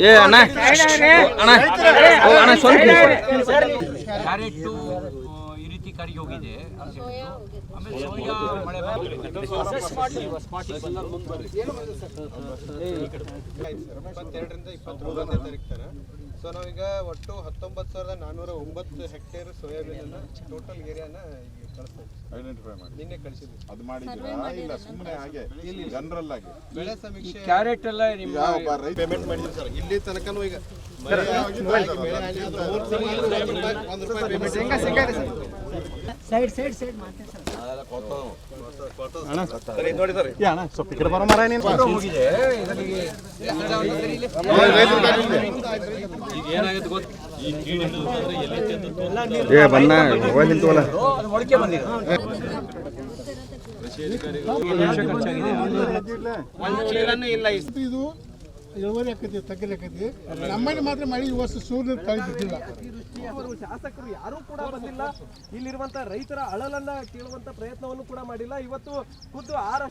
ಏ ಅಣ್ಣ. ಅಣ್ಣ. ಅಣ್ಣ ಸ್ವಲ್ಪ ಕ್ಯಾರೆಟ್ ಈ ರೀತಿ ಕರಿಗೆ ಹೋಗಿದೆ ಇಪ್ಪತ್ತೆರಡರಿಂದ ಇಪ್ಪತ್ತೊಂಬತ್ತನೇ ತಾರೀಕು ತರ ಸೊ ನಾವೀಗ ಒಟ್ಟು ಹತ್ತೊಂಬತ್ತು ಸಾವಿರದ ನಾನ್ನೂರ ಒಂಬತ್ತು ಹೆಕ್ಟೇರ್ ಸೋಯಾಬೀನ್ ಟೋಟಲ್ ಏರಿಯಾನ ಇದ್ದೀವಿ. ಐಡೆಂಟಿಫೈ ಮಾಡಿ ನಿನ್ನೆ ಕಳಿಸಿದ್ವಿ ಅದು ಮಾಡಿದ್ದೀರಾ ಇಲ್ಲ ಸುಮ್ಮನೆ ಹಾಗೆ ಜನರಲ್ ಆಗಿ ಬೆಳೆ ಸಮೀಕ್ಷೆ ಕ್ಯಾರೆಟ್ ಎಲ್ಲ ನಿಮ್ಮ ಪೇಮೆಂಟ್ ಮಾಡಿದ್ರು ಸರ್ ಇಲ್ಲಿ ತನಕನೂ ಈಗ ಒಂದು ರೂಪಾಯಿ ಪೇಮೆಂಟ್ ಈಗ ಏನಾಗುತ್ತೆ ಗೊತ್ತ ಏ ಬನ್ನ ಹೋಗಿ ನಿಂತವಲ್ಲ ಅದು ಮೊಳಕೆ ಬಂದಿದೆ ಒಂದು ಚೀಲನೂ ಇಲ್ಲ ಇದು ಇಳುವರಿ ಆಕತಿ ತಗ್ಗಲಾಕತಿ ನಮ್ಮಲ್ಲಿ ಮಾತ್ರ ಮಳೆ ಈ ವರ್ಷ ಸೂರ್ಯ ಕಳಿ ಬಿದ್ದಿಲ್ಲ ಶಾಸಕರು ಯಾರೂ ಕೂಡ ಬಂದಿಲ್ಲ. ಇಲ್ಲಿರುವಂತ ರೈತರ ಅಳಲನ್ನ ಕೇಳುವಂತ ಪ್ರಯತ್ನವನ್ನು ಕೂಡ ಮಾಡಿಲ್ಲ. ಇವತ್ತು ಖುದ್ದು ಆರ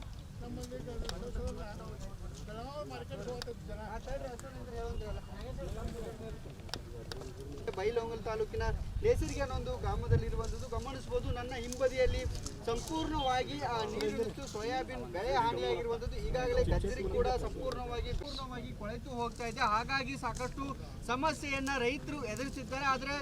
ಬೈಲಹೊಂಗಲ್ ತಾಲೂಕಿನ ನೇಸರಿಗೆ ಒಂದು ಗ್ರಾಮದಲ್ಲಿರುವಂಥದ್ದು. ಗಮನಿಸಬಹುದು ನನ್ನ ಹಿಂಬದಿಯಲ್ಲಿ ಸಂಪೂರ್ಣವಾಗಿ ಆ ನೀರು ನಿಂತು ಸೋಯಾಬೀನ್ ಬೆಳೆ ಹಾನಿಯಾಗಿರುವಂಥದ್ದು. ಈಗಾಗಲೇ ಗಜ್ಜರಿ ಕೂಡ ಸಂಪೂರ್ಣವಾಗಿ, ಪೂರ್ಣವಾಗಿ ಕೊಳೆತು ಹೋಗ್ತಾ ಇದೆ. ಹಾಗಾಗಿ ಸಾಕಷ್ಟು ಸಮಸ್ಯೆಯನ್ನು ರೈತರು ಎದುರಿಸಿದ್ದಾರೆ. ಆದರೆ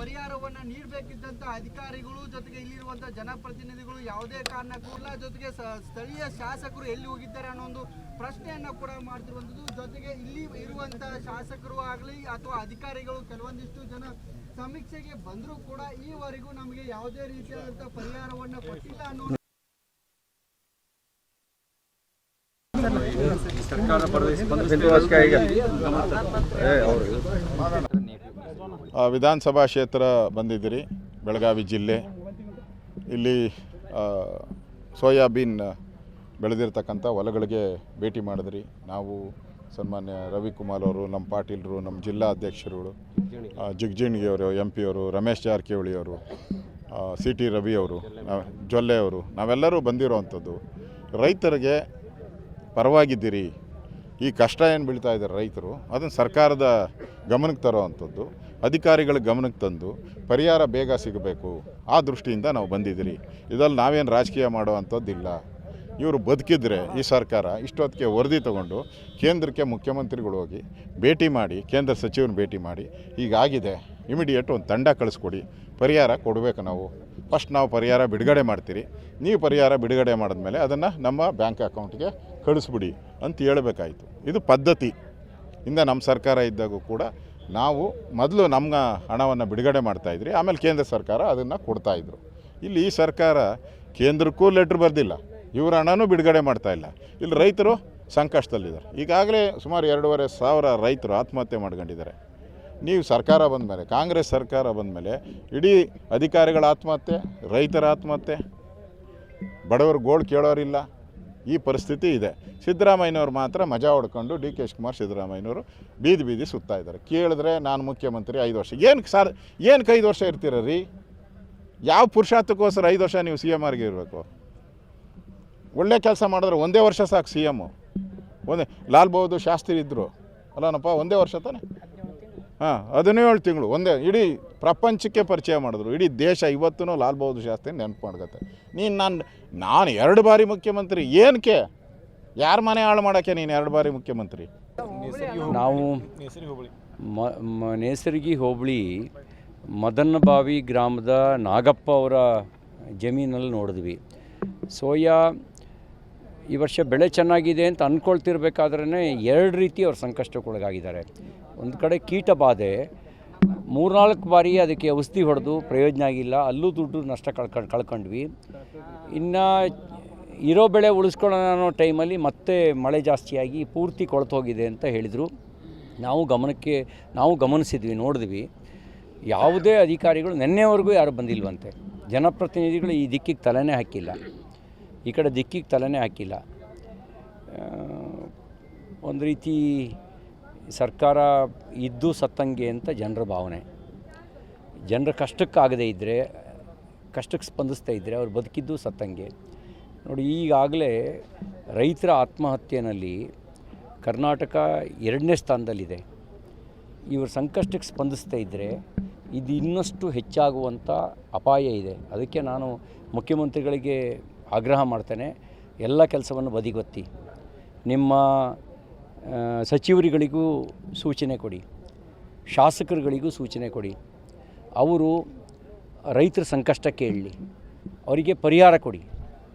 ಪರಿಹಾರವನ್ನ ನೀಡಬೇಕಿದ್ದಂತ ಅಧಿಕಾರಿಗಳು ಜೊತೆಗೆ ಇಲ್ಲಿರುವಂತ ಜನಪ್ರತಿನಿಧಿಗಳು ಯಾವುದೇ ಕಾರಣಕ್ಕೂ ಇಲ್ಲ. ಜೊತೆಗೆ ಸ್ಥಳೀಯ ಶಾಸಕರು ಎಲ್ಲಿ ಹೋಗಿದ್ದಾರೆ ಅನ್ನೋ ಒಂದು ಪ್ರಶ್ನೆಯನ್ನ ಕೂಡ ಮಾಡ್ತಿರುವಂಥದ್ದು. ಜೊತೆಗೆ ಇಲ್ಲಿ ಇರುವಂತ ಶಾಸಕರು ಆಗಲಿ ಅಥವಾ ಅಧಿಕಾರಿಗಳು ಕೆಲವೊಂದಿಷ್ಟು ಜನ ಸಮೀಕ್ಷೆಗೆ ಬಂದರೂ ಕೂಡ ಈವರೆಗೂ ನಮಗೆ ಯಾವುದೇ ರೀತಿಯಾದಂಥ ಪರಿಹಾರವನ್ನು ಕೊಟ್ಟಿಲ್ಲ ಅನ್ನೋ ವಿಧಾನಸಭಾ ಕ್ಷೇತ್ರ ಬಂದಿದ್ದೀರಿ ಬೆಳಗಾವಿ ಜಿಲ್ಲೆ. ಇಲ್ಲಿ ಸೋಯಾಬೀನ್ ಬೆಳೆದಿರ್ತಕ್ಕಂಥ ಹೊಲಗಳಿಗೆ ಭೇಟಿ ಮಾಡಿದ್ರಿ. ನಾವು ಸನ್ಮಾನ್ಯ ರವಿಕುಮಾರ್ ಅವರು ನಮ್ಮ ಪಾಟೀಲರು ನಮ್ಮ ಜಿಲ್ಲಾ ಅಧ್ಯಕ್ಷರುಗಳು ಆ, ಜಿಗ್ಜಿಣ್ಗಿ ಅವರು ಎಂ ಪಿ ಅವರು ರಮೇಶ್ ಜಾರಕಿಹೊಳಿ ಅವರು ಸಿ ಟಿ ರವಿ ಅವರು ಜೊಲ್ಲೆ ಅವರು ನಾವೆಲ್ಲರೂ ಬಂದಿರೋವಂಥದ್ದು. ರೈತರಿಗೆ ಪರವಾಗಿದ್ದೀರಿ. ಈ ಕಷ್ಟ ಏನು ಬೀಳ್ತಾ ಇದ್ದಾರೆ ರೈತರು ಅದನ್ನು ಸರ್ಕಾರದ ಗಮನಕ್ಕೆ ತರೋವಂಥದ್ದು ಅಧಿಕಾರಿಗಳ ಗಮನಕ್ಕೆ ತಂದು ಪರಿಹಾರ ಬೇಗ ಸಿಗಬೇಕು. ಆ ದೃಷ್ಟಿಯಿಂದ ನಾವು ಬಂದಿದ್ದೀರಿ. ಇದರಲ್ಲಿ ನಾವೇನು ರಾಜಕೀಯ ಮಾಡುವಂಥದ್ದಿಲ್ಲ. ಇವರು ಬದುಕಿದ್ರೆ ಈ ಸರ್ಕಾರ ಇಷ್ಟೊತ್ತಿಗೆ ವರದಿ ತಗೊಂಡು ಕೇಂದ್ರಕ್ಕೆ ಮುಖ್ಯಮಂತ್ರಿಗಳು ಹೋಗಿ ಭೇಟಿ ಮಾಡಿ, ಕೇಂದ್ರ ಸಚಿವರನ್ನ ಭೇಟಿ ಮಾಡಿ ಈಗಾಗಿದೆ ಇಮಿಡಿಯೇಟ್ ಒಂದು ತಂಡ ಕಳಿಸ್ಕೊಡಿ, ಪರಿಹಾರ ಕೊಡಬೇಕು ನಾವು. ಫಸ್ಟ್ ನಾವು ಪರಿಹಾರ ಬಿಡುಗಡೆ ಮಾಡ್ತೀರಿ. ನೀವು ಪರಿಹಾರ ಬಿಡುಗಡೆ ಮಾಡಿದ್ಮೇಲೆ ಅದನ್ನು ನಮ್ಮ ಬ್ಯಾಂಕ್ ಅಕೌಂಟ್ಗೆ ಕಳಿಸ್ಬಿಡಿ ಅಂತ ಹೇಳಬೇಕಾಯಿತು. ಇದು ಪದ್ಧತಿ. ಇಂದ ನಮ್ಮ ಸರ್ಕಾರ ಇದ್ದಾಗೂ ಕೂಡ ನಾವು ಮೊದಲು ನಮ್ಮ ಹಣವನ್ನು ಬಿಡುಗಡೆ ಮಾಡ್ತಾಯಿದ್ರಿ ಆಮೇಲೆ ಕೇಂದ್ರ ಸರ್ಕಾರ ಅದನ್ನು ಕೊಡ್ತಾಯಿದ್ರು ಇಲ್ಲಿ ಈ ಸರ್ಕಾರ ಕೇಂದ್ರಕ್ಕೂ ಲೆಟ್ರ್ ಬರೆದಿಲ್ಲ. ಇವ್ರ ಹಣನೂ ಬಿಡುಗಡೆ ಮಾಡ್ತಾ ಇಲ್ಲ. ಇಲ್ಲಿ ರೈತರು ಸಂಕಷ್ಟದಲ್ಲಿದ್ದಾರೆ. ಈಗಾಗಲೇ ಸುಮಾರು ಎರಡೂವರೆ ಸಾವಿರ ರೈತರು ಆತ್ಮಹತ್ಯೆ ಮಾಡ್ಕೊಂಡಿದ್ದಾರೆ. ನೀವು ಸರ್ಕಾರ ಬಂದ ಮೇಲೆ ಕಾಂಗ್ರೆಸ್ ಸರ್ಕಾರ ಬಂದ ಮೇಲೆ ಇಡೀ ಅಧಿಕಾರಿಗಳ ಆತ್ಮಹತ್ಯೆ, ರೈತರ ಆತ್ಮಹತ್ಯೆ, ಬಡವರು ಗೋಳು ಕೇಳೋರಿಲ್ಲ. ಈ ಪರಿಸ್ಥಿತಿ ಇದೆ. ಸಿದ್ದರಾಮಯ್ಯನವರು ಮಾತ್ರ ಮಜಾ ಹೊಡ್ಕೊಂಡು ಡಿ ಕೆ ಶಿವಕುಮಾರ್ ಸಿದ್ದರಾಮಯ್ಯನವರು ಬೀದಿ ಬೀದಿ ಸುತ್ತಾ ಇದ್ದಾರೆ. ಕೇಳಿದ್ರೆ ನಾನು ಮುಖ್ಯಮಂತ್ರಿ ಐದು ವರ್ಷ. ಏನು ಸಾರ್ ಏನಕ್ಕೆ ಐದು ವರ್ಷ ಇರ್ತೀರ ರೀ? ಯಾವ ಪುರುಷಾರ್ಥಕ್ಕೋಸ್ಕರ ಐದು ವರ್ಷ ನೀವು ಸಿ ಎಂ ಆರ್ಗೆ ಇರಬೇಕು? ಒಳ್ಳೆ ಕೆಲಸ ಮಾಡಿದ್ರೆ ಒಂದೇ ವರ್ಷ ಸಾಕು ಸಿ ಎಮ್ಮು ಒಂದೇ, ಲಾಲ್ ಬಹದ್ದೂರ್ ಶಾಸ್ತ್ರಿ ಇದ್ದರು ಅಲ್ಲನಪ್ಪ, ಒಂದೇ ವರ್ಷ ತಾನೆ? ಹಾಂ ಹದಿನೇಳು ತಿಂಗಳು, ಒಂದೇ, ಇಡೀ ಪ್ರಪಂಚಕ್ಕೆ ಪರಿಚಯ ಮಾಡಿದ್ರು. ಇಡೀ ದೇಶ ಇವತ್ತೂ ಲಾಲ್ ಬಹದ್ದೂರ್ ಶಾಸ್ತ್ರಿ ನೆನಪು ಮಾಡ್ಕತ್ತೆ. ನೀನು ನಾನು ನಾನು ಎರಡು ಬಾರಿ ಮುಖ್ಯಮಂತ್ರಿ ಏನಕ್ಕೆ ಯಾರ ಮನೆ ಹಾಳು ಮಾಡೋಕ್ಕೆ ನೀನು ಎರಡು ಬಾರಿ ಮುಖ್ಯಮಂತ್ರಿ? ನಾವು ಮ- ನೇಸರ್ಗಿ ಹೋಬಳಿ ಮದನಬಾವಿ ಗ್ರಾಮದ ನಾಗಪ್ಪ ಅವರ ಜಮೀನಲ್ಲಿ ನೋಡಿದ್ವಿ. ಸೋಯಾ ಈ ವರ್ಷ ಬೆಳೆ ಚೆನ್ನಾಗಿದೆ ಅಂತ ಅಂದ್ಕೊಳ್ತಿರ್ಬೇಕಾದ್ರೇ ಎರಡು ರೀತಿ ಅವ್ರು ಸಂಕಷ್ಟಕ್ಕೊಳಗಾಗಿದ್ದಾರೆ. ಒಂದು ಕಡೆ ಕೀಟ ಬಾಧೆ, ಮೂರ್ನಾಲ್ಕು ಬಾರಿ ಅದಕ್ಕೆ ಔಷಧಿ ಹೊಡೆದು ಪ್ರಯೋಜನ ಆಗಿಲ್ಲ, ಅಲ್ಲೂ ದುಡ್ಡು ನಷ್ಟ ಕಳ್ಕೊಂಡು ಕಳ್ಕೊಂಡ್ವಿ. ಇನ್ನು ಇರೋ ಬೆಳೆ ಉಳಿಸ್ಕೊಳ್ಳೋಣ ಅನ್ನೋ ಟೈಮಲ್ಲಿ ಮತ್ತೆ ಮಳೆ ಜಾಸ್ತಿಯಾಗಿ ಪೂರ್ತಿ ಕೊಳ್ತು ಹೋಗಿದೆ ಅಂತ ಹೇಳಿದರು. ನಾವು ಗಮನಕ್ಕೆ, ನಾವು ಗಮನಿಸಿದ್ವಿ, ನೋಡಿದ್ವಿ. ಯಾವುದೇ ಅಧಿಕಾರಿಗಳು, ನಿನ್ನೆವರೆಗೂ ಯಾರು ಬಂದಿಲ್ವಂತೆ. ಜನಪ್ರತಿನಿಧಿಗಳು ಈ ದಿಕ್ಕಿಗೆ ತಲೆನೇ ಹಾಕಿಲ್ಲ. ಈ ಕಡೆ ದಿಕ್ಕಿಗೆ ತಲೆನೇ ಹಾಕಿಲ್ಲ. ಒಂದು ರೀತಿ ಸರ್ಕಾರ ಇದ್ದು ಸತ್ತಂಗೆ ಅಂತ ಜನರ ಭಾವನೆ. ಜನರ ಕಷ್ಟಕ್ಕಾಗದೇ ಇದ್ದರೆ ಕಷ್ಟಕ್ಕೆ ಸ್ಪಂದಿಸ್ತಾ ಇದ್ದರೆ ಅವ್ರು ಬದುಕಿದ್ದು ಸತ್ತಂಗೆ. ನೋಡಿ, ಈಗಾಗಲೇ ರೈತರ ಆತ್ಮಹತ್ಯೆಯಲ್ಲಿ ಕರ್ನಾಟಕ ಎರಡನೇ ಸ್ಥಾನದಲ್ಲಿದೆ. ಇವರು ಸಂಕಷ್ಟಕ್ಕೆ ಸ್ಪಂದಿಸ್ತಾ ಇದ್ದರೆ ಇದು ಇನ್ನಷ್ಟು ಹೆಚ್ಚಾಗುವಂಥ ಅಪಾಯ ಇದೆ. ಅದಕ್ಕೆ ನಾನು ಮುಖ್ಯಮಂತ್ರಿಗಳಿಗೆ ಆಗ್ರಹ ಮಾಡ್ತೇನೆ, ಎಲ್ಲ ಕೆಲಸವನ್ನು ಬದಿಗೊತ್ತಿ. ನಿಮ್ಮ ಸಚಿವರುಗಳಿಗೂ ಸೂಚನೆ ಕೊಡಿ. ಶಾಸಕರುಗಳಿಗೂ ಸೂಚನೆ ಕೊಡಿ. ಅವರು ರೈತರ ಸಂಕಷ್ಟಕ್ಕೆ ಕೇಳಲಿ ಅವರಿಗೆ ಪರಿಹಾರ ಕೊಡಿ.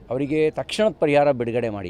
ಅವರಿಗೆ ತಕ್ಷಣದ ಪರಿಹಾರ ಬಿಡುಗಡೆ ಮಾಡಿ.